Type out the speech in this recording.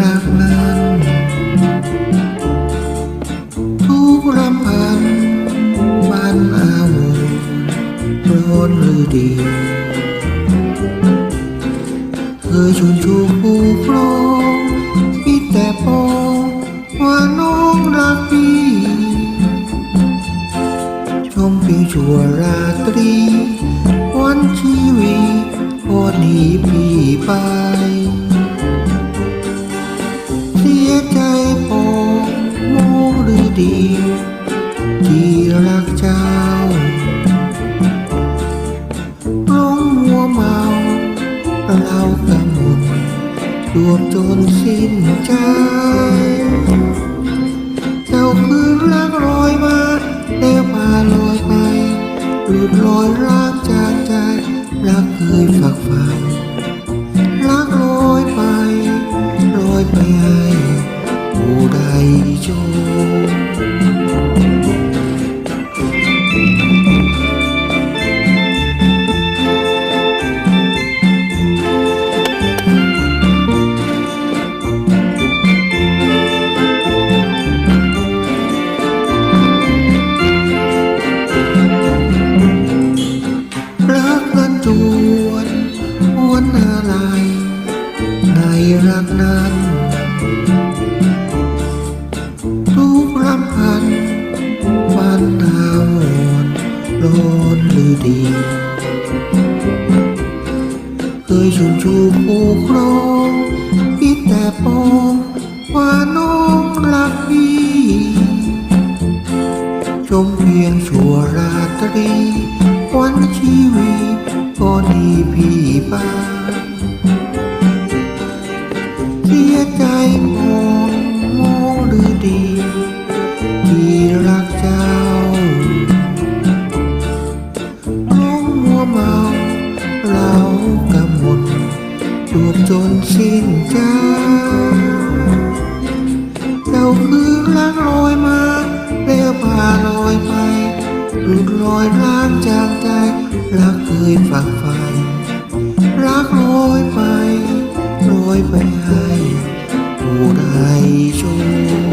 รักนั้นทุกรำพันบันอาวรณ์ร้อนหรือดีเคยชวนชูผู้ครองคิดแต่ปองว่าน้องรักพี่ชมเพียงชั่วราตรี วันชีวิตพอหนีพี่ไป ที่รักเจ้าหลงมัวเมาเรากำหนดรวมจนสิ้นใจ เจ้าคืนรักลอยมาแล้วพาลอยไปหลุดลอยรักจากใจ รักเคยฝักใฝ่รักลอยไปลอยไปให้ผู้ใดชม นั้นทุกรำพันฟันดาวอนร้อนหรือดี เคยชุนชูผู้ครองคิดแต่ปองว่าน้องรักพี่ชมเพียงชั่วราตรี วันชีวิตก็ดีพี่บ้าง สูบจนสิ้นใจเจ้าคือรักลอยมาเรียพาลอยไปหลุดลอยร่างจากใจ รักเคยฝักใฝ่รักลอยไปลอยไปให้ผู้ใดชม